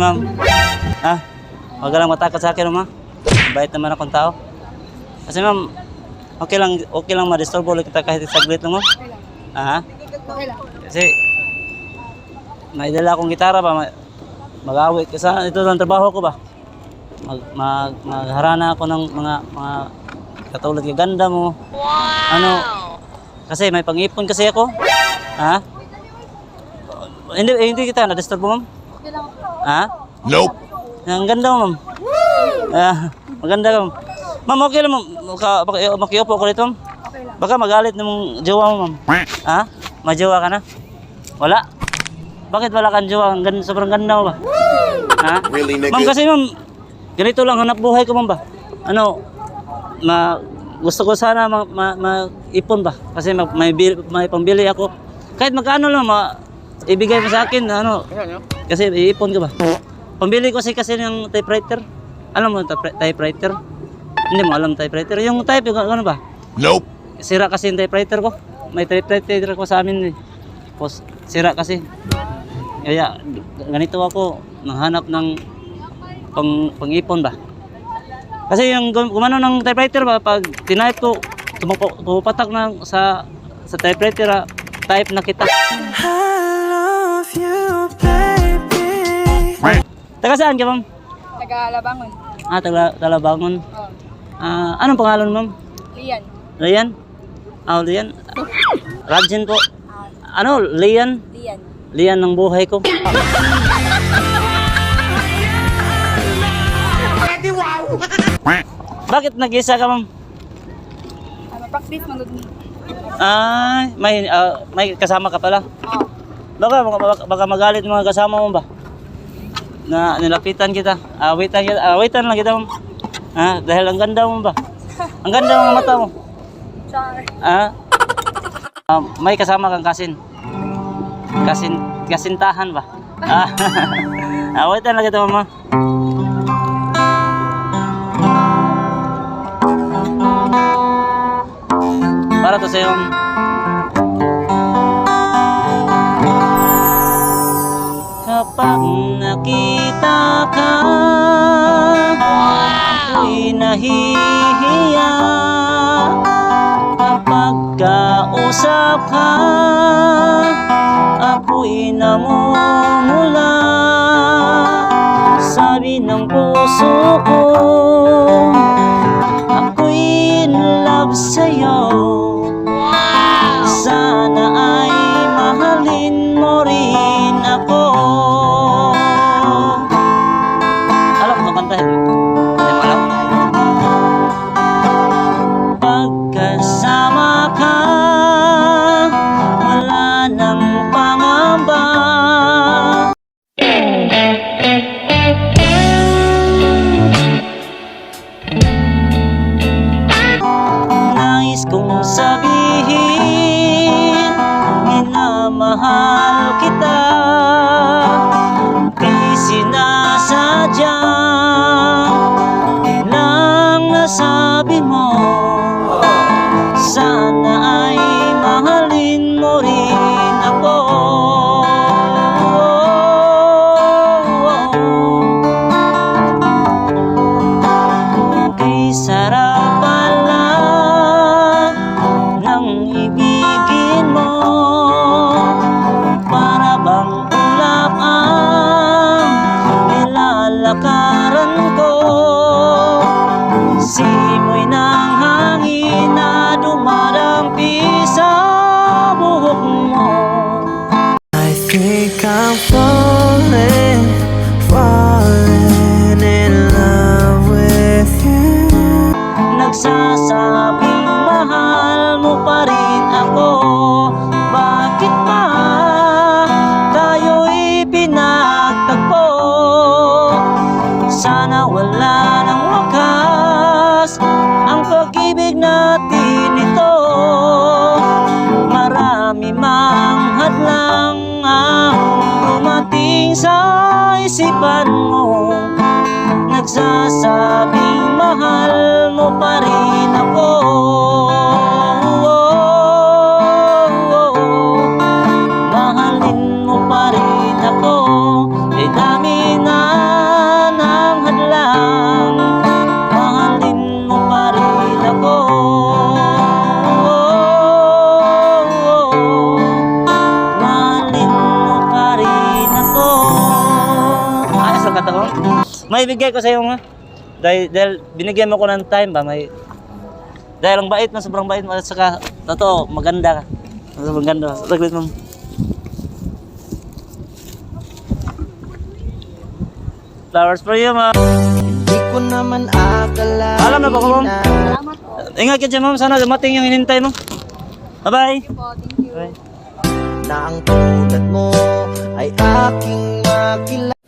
ma'am. Ah, huwag lang matakot sa akin, ma'am. Bait naman akong tao. Kasi ma'am, okay lang, okay lang ma-disturbo ulit kita kahit saglit lang, ma'am. Okay lang. Ah, Okay lang. kasi may dala akong gitara ma- mag-awit. Kasi ito lang trabaho ko ba? Mag, mag, magharana ako ng mga, mga katulad kay ganda mo. Ano, kasi may pang-ipon kasi ako. Ha? Hindi, eh, hindi kita na-disturb mo, ma'am. Okay lang. Ha? Nope. Ang ganda mo, ma'am. Ah, maganda ka, ma'am. Ma'am, okay lang, ma'am. Maka, maki- makiupo ko dito, ma'am. Okay lang. Baka magalit ng jowa mo, ma'am. Ha? Majowa ka na? Wala? Bakit wala kang jowa? Ang ganda, sobrang ganda mo ba? Ha? Really, Ma'am, nigga? kasi ma'am, ganito lang hanap buhay ko, ma'am ba? Ano, ma, gusto ko sana ma, ma, ma-ipon ba? Kasi mag, may, bil- may pambili ako. Kahit magkano lang, ma, ibigay mo sa akin, ano, kasi iipon ka ba? Pambili ko kasi kasi ng typewriter. Alam mo type- typewriter? Hindi mo alam typewriter. Yung type, yung ano ba? Nope. Sira kasi yung typewriter ko. May typewriter ko sa amin eh. Tapos sira kasi. Kaya ganito ako nanghanap ng pang pang-ipon ba. Kasi yung gum- gumano ng typewriter ba pag tinype ko pupatak na sa sa typewriter ah, type na kita. Taga saan ka ma'am? Taga-Labangon. Ah, taga Talabangon. Oh. Ah, anong pangalan ma'am? Lian. Lian? Ah, Lian. Rajin po. Ah, Ano, Lian? Lian. Lian ng buhay ko. Bakit nag-isa ka, ma'am? Ano, practice doon. Ay, may, ah, may kasama ka pala. Oh. Baka, baka, baka magalit mga kasama mo ba? Na nilapitan kita. Awitan kita. Awitan lang kita. Ah, dahil ang ganda mo ba? Ang ganda ng mata mo. Char. Ah? Ah, may kasama kang kasin. Kasin, kasintahan ba? Ah, awitan lang kita, mama. Para to sa'yo. Kapag nakita ka, ako'y nahihiya. Kapag kausap ka, ako'y namumula. Sabi ng puso ko, see. Mang hadlang ang dumating sa isipan mo Nagsasabing mahal mo pa rin ako may bigay ko sa iyo nga. Dahil, dahil binigyan mo ko ng time ba, may... Dahil ang bait mo, sobrang bait mo. At saka, totoo, maganda ka. Sobrang ganda. Saglit mo. Flowers for you, ma'am. Di ko naman akalain Alam na ba ko, ma'am? Salamat po. Ingat ka dyan, ma'am. Sana dumating yung hinintay mo. Bye-bye. Thank you po. Thank you. Bye. na ang tulad mo ay aking makilala